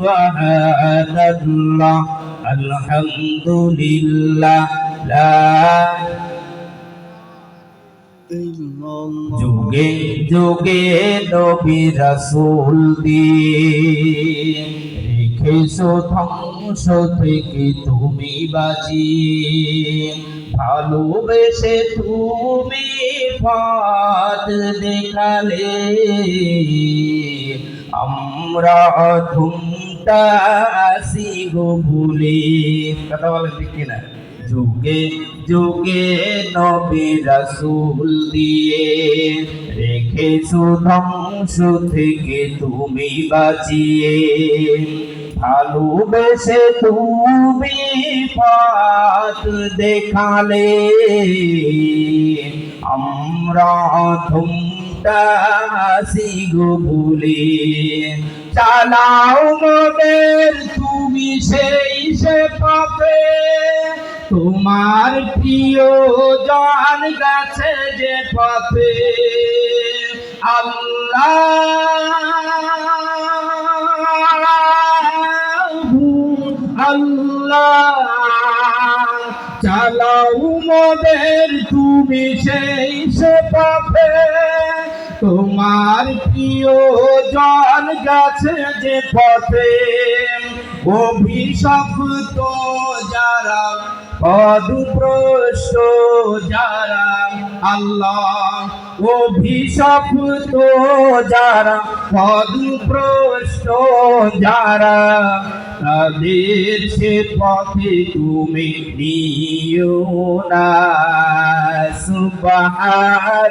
সুবহানাল্লাহ আলহামদুলিল্লাহ লা যুগে যুগে নবী রাসূল দিয়ে রেখেছো ধ্বংস থেকে তুমি বাঁচি ভালোবেসে তুমি পথ দেখালে। আমরা ঘুমটা আসি গো ভুলে। কথা বলেন ঠিক কিনা? যুগে যুগে নবী রাসূল দিয়ে রেখেছো ধ্বংস থেকে তুমি বাঁচিয়ে। ভালোবেসে তুমি পথ দেখালে। আমরা ধুমটা হাসি গো ভুলে। চালাও মোদের, তুমি সেই সে পাবে তোমার প্রিয় জন গেছে যে পথে। আল্লাহ আল্লাহ, চালাও মোদের, তুমি সেই সে পথে তোমার প্রিয় জন গেছে যে পথে অভিশপ্ত যারা পদপ্রষ্ট যারা, আল্লাহ অভিশপ্ত যারা পদপ্রষ্ট যারা, তাদের সে পথে তুমি নিও না, সুবহানাল্লাহ।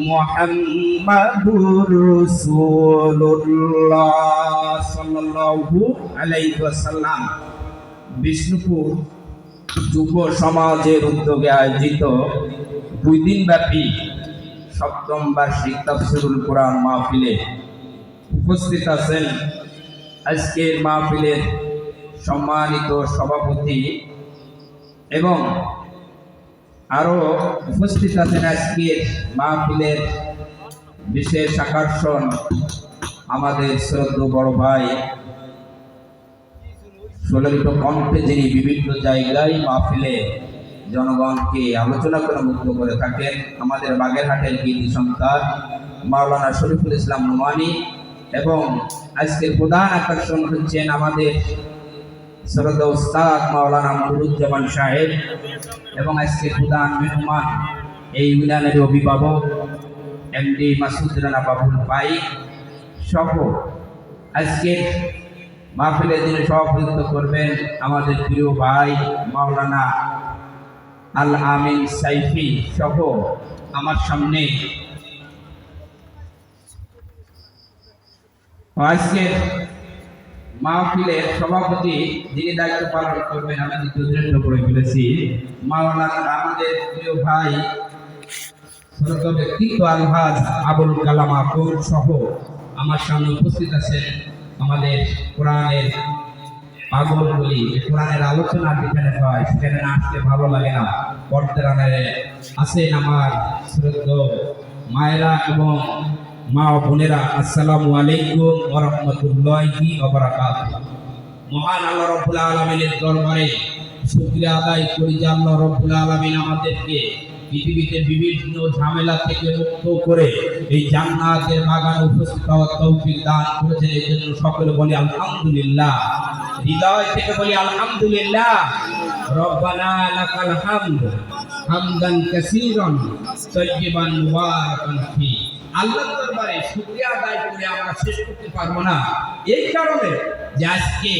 মুহাম্মাদুর রাসূলুল্লাহ সাল্লাল্লাহু বিষ্ণুপুর যুব সমাজের উদ্যোগে আয়োজিত দুই দিন ব্যাপী সপ্তম বার্ষিক তাফসিরুল কোরআন মাহফিলে উপস্থিত আছেন আজকের মাহফিলের সম্মানিত সভাপতি এবং আরও উপস্থিত আছেন আজকের মাহফিলের বিশেষ আকর্ষণ আমাদের শ্রদ্ধ বড় ভাই, সুললিত কণ্ঠে যিনি বিভিন্ন জায়গায় মাহফিলে জনগণকে আলোচনা করে মুক্ত করে থাকেন, আমাদের বাগেরহাটের কীর্তি সন্তান মাওলানা শরীফুল ইসলাম নোমানি এবং আজকের প্রধান আকর্ষণ হচ্ছেন আমাদের শ্রদ্ধা উস্তাদ মাওলানা মনুরুজ্জামান সাহেব এবং আজকের প্রধান মেহমান এই ইউনিয়নের অভিভাবক এমডি মাসুদ রানা বাবুল পাই সহ আজকের মাহফিলে যিনি সভাপতিত্ব করবেন আমাদের প্রিয় ভাই মাওলানা আল আমিন সাইফি সহ আমার সামনে। আজকের মাহফিলের সভাপতি যিনি দায়িত্ব পালন করবেন, আমি দ্বিতীয় করে ফেলেছি মাওলানা আমাদের প্রিয় ভাই শ্রদ্ধ ব্যক্তিত্ব আলহাজ আবুল কালাম আকুর সহ আমার সামনে উপস্থিত আছেন আমাদের কোরআনের পাগল বলি, কোরআনের আলোচনা যেখানে হয়, সেখানে না আসতে ভালো লাগে না। পর্দারানে আছেন আমার শ্রদ্ধ মায়েরা এবং মা বোনেরা, আসসালামু আলাইকুম ওয়া রাহমাতুল্লাহি মহান আল্লাহ রব্বুল আলামিনের দরবারে শুকরিয়া আদায় করি যে আল্লাহ রব্বুল আলামিন আমাদেরকে পৃথিবীতে বিভিন্ন ঝামেলা থেকে মুক্ত করে এই জান্নাতের বাগানে উপস্থিত হওয়ার তৌফিক দান করেছেন। এই জন্য সকলে বলি আলহামদুলিল্লাহ। হৃদয় থেকে বলি আলহামদুলিল্লাহ। রব্বানা লাকাল হামদ হামদান কাসীরান তাইয়িবান মুবারাকান ফি। আল্লাহর দরবারে শুক্রিয়া আদায় করে আমরা শেষ করতে পারব না। এই কারণে যে আজকে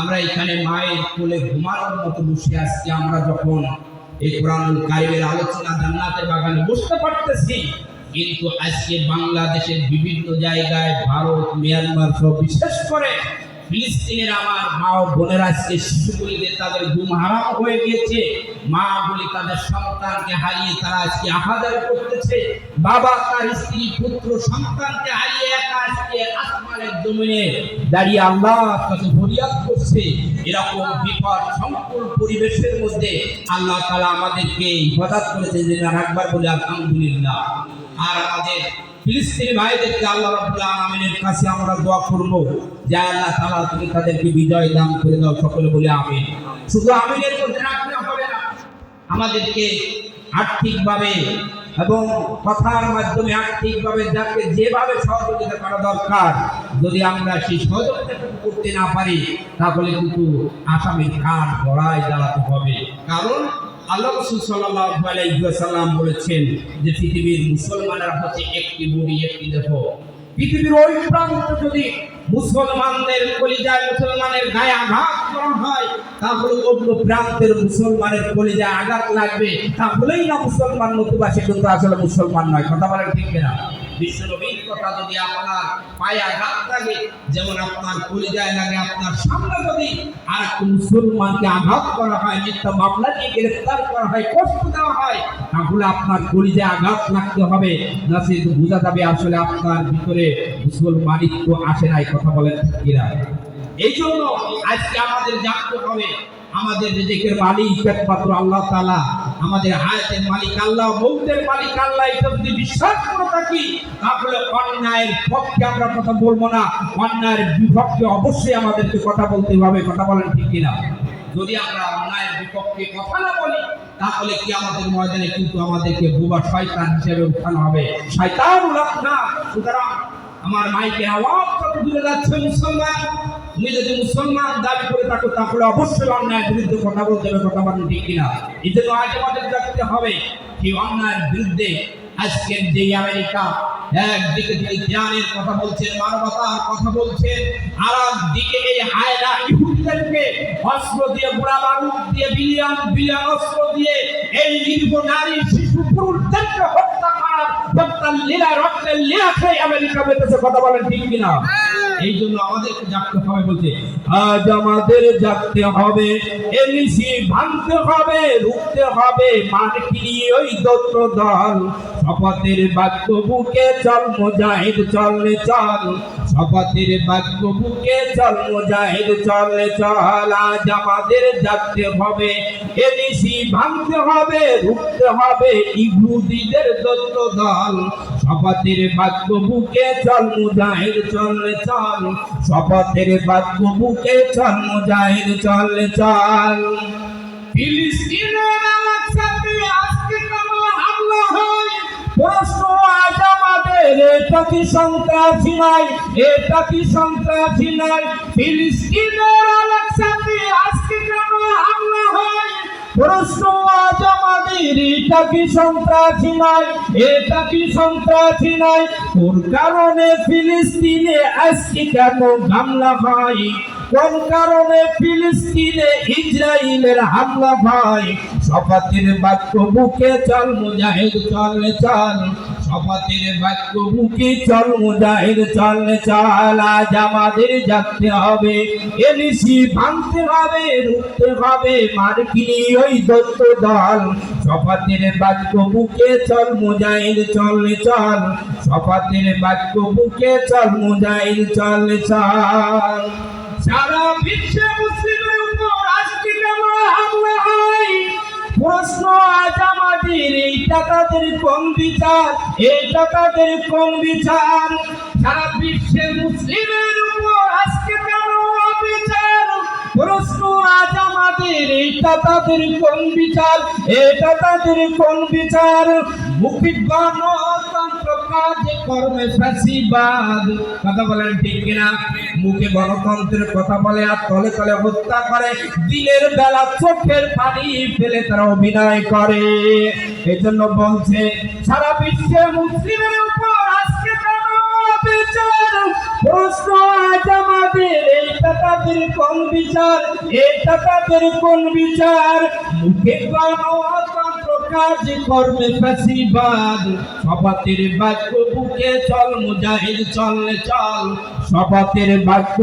আমরা এখানে মায়ের কোলে ঘুমানোর মতো বসে আসছি আমরা যখন এই কোরআনুল কারিমের আলোচনা জান্নাতের বাগানে বসতে পারতেছি, কিন্তু আজকে বাংলাদেশের বিভিন্ন জায়গায়, ভারত, মিয়ানমার সহ বিশেষ করে ফিলিস্তিনের আমার মা ও বোনেরা আজকে শিশুগুলিদের তাদের ঘুম হারাম হয়ে গিয়েছে। মা বলি তাদের সন্তানকে হারিয়ে তারা আজকে আহাজারে করতেছে। বাবা তার স্ত্রী, পুত্র, সন্তানকে হারিয়ে একা আজকে আসমানের জমিনে দাঁড়িয়ে আল্লাহ কাছে ফরিয়াদ করছে। এরকম বিপদ, সংকুল পরিবেশের মধ্যে আল্লাহ তাআলা আমাদেরকে হিফাজত করেছে যে একবার বলে আলহামদুলিল্লাহ। আর আমাদের ফিলিস্তিনি ভাইদেরকে আল্লাহ রাব্বুল আলামিনের কাছে আমরা দোয়া করব যে আল্লাহ তাআলা তুমি তাদেরকে বিজয় দান করে দাও, সকলে বলে আমিন। শুধু আমিনের মধ্যে রাখলে হবে না, আমাদেরকে আর্থিকভাবে এবং কথার মাধ্যমে আর্থিকভাবে যাকে যেভাবে সহযোগিতা করা দরকার, যদি আমরা সেই সহযোগিতা করতে না পারি, তাহলে কিন্তু আসামির কাঠ গড়ায় দাঁড়াতে হবে। কারণ আল্লাহ রসুল আলাইসাল্লাম বলেছেন যে পৃথিবীর মুসলমানের হচ্ছে একটি বুড়ি, একটি দেহ। পৃথিবীর ওই প্রান্ত যদি মুসলমানদের কলিজায় মুসলমানের গায়ে আঘাত করা হয়, তাহলে অন্য প্রান্তের মুসলমানের কলিজায় আঘাত লাগবে। তাহলেই না মুসলমান নতুবা সে কিন্তু আসলে মুসলমান নয়। কথা বলেন ঠিক না বিশ্বনবীর যদি আপনার পায়ে আঘাত লাগে, যেমন আপনার কলিজায় লাগে আপনার সামনে যদি আর মুসলমানকে আঘাত করা হয়, মিথ্যা মামলা দিয়ে গ্রেফতার করা হয়, কষ্ট দেওয়া হয়, তাহলে আপনার কলিজায় আঘাত লাগতে হবে। না, সে বোঝা যাবে আসলে আপনার ভিতরে মুসলমানিত্ব আসে নাই, কথা বলেন কিরা এই জন্য আজকে আমাদের জানতে হবে আমাদের রিজিকের মালিক একমাত্র আল্লাহ তাআলা। আমাদের হায়াতের মালিক আল্লাহ, মৌতের মালিক আল্লাহ এটা যদি বিশ্বাস করে থাকি। তাহলে অন্যায়ের পক্ষে আমরা কথা বলব না। অন্যায়ের বিপক্ষে অবশ্যই আমাদেরকে কথা বলতে হবে, কথা বলেন ঠিক কিনা? যদি আমরা অন্যায়ের বিপক্ষে কথা না বলি, তাহলে কি আমাদের ময়দানে কিন্তু আমাদেরকে বুবা শয়তান হিসেবে উঠানো হবে। শয়তান উলাক না সুতরাং আমার মাইকে আওয়াজ কত দূরে যাচ্ছে মুসলমান তুমি যদি মুসলমান দাবি করে থাকো, তাহলে অবশ্যই অন্যায়ের বিরুদ্ধে কথা বলতে হবে, কথা বলেন ঠিক কিনা? এই জন্য আজ আমাদের দেখতে হবে কি অন্যায়ের বিরুদ্ধে আজকের যে আমেরিকা একদিকে জ্ঞানের কথা বলছেন, মানবতার কথা বলছেন আর একদিকে এই হায়রা ইহুদিদেরকে অস্ত্র দিয়ে বুড়া বারুদ দিয়ে, বিলিয়ন বিলিয়ন অস্ত্র দিয়ে, এই নির্ভ নারী, শিশু, পুরুষদেরকে হত্যা করার লীলা রক্তের লীলা খেয়ে আমেরিকা বেঁধেছে, কথা বলেন ঠিক কিনা? এই জন্য আমাদেরকে জাগতে হবে বলছে, আজ আমাদের জাগতে হবে, এলিসি ভাঙতে হবে, রুখতে হবে মানকিনি ওই দত্ত দল। শপথের বাক্য বুকে চল মুজাহিদ, চল চল। শপথের বাক্য বুকে চল মুজাহিদ, চল চল। আজ আমাদের জাগতে হবে, এলিসি ভাঙতে হবে, রুখতে হবে ইহুদিদের দত্ত দল। শপথের বাক্য বুকে চল মুজাহিদ চল চল। শপথের বাক্য বুকে চল মুজাহিদ চল চল এটা কি সন্ত্রাসী নাই এটা কি সন্ত্রাসী নাই ফিলিস্তিনের প্রশ্ন কারণে ফিলিস্তিনে আজকে কেন হামলা হয়? কোন কারণে ফিলিস্তিনে ইসরায়েলের হামলা হয়? শপথের বাক্য বুকে চল, মুজাহিদ, চল চল। শপথের বাক্য বুকে চল, মুজাহিদ চল চল, আজ আমাদের জাগতে হবে। এলিসি ভাঙতে হবে রুখতে হবে, মার্কিনি ওই দত্ত দল। শপথের বাক্য বুকে চল, মুজাহিদ চল চল। শপথের বাক্য বুকে চল, মুজাহিদ চল চল। সারা বিশ্বে মুসলিমের আমাদের কম বিচার এইটা তাদের কম বিচার। সারা বিশ্বে মুসলিমের উপর আজকে কেন অবিচার? প্রশ্ন আজ আমাদের এইটা তাদের কোন বিচার? এটা তাদের কোন বিচার? মুখী গণতন্ত্র কাজে কর্মে ফাঁসিবাদ কথা বলেন ঠিক কিনা? মুখে গণতন্ত্রের কথা বলে আর তলে তলে হত্যা করে, দিনের বেলা চোখের পানি ফেলে তারা অভিনয় করে। এই জন্য বলছে, সারা বিশ্বে মুসলিমের উপর তাদের কোন বিচার? এটা তাদের কোন বিচার? মুখে কাজ কর্মে ফাঁসিবাদ শপথের বাক্য বুকে চল, মুজাহিদ, চল চল। সপাতের বাক্য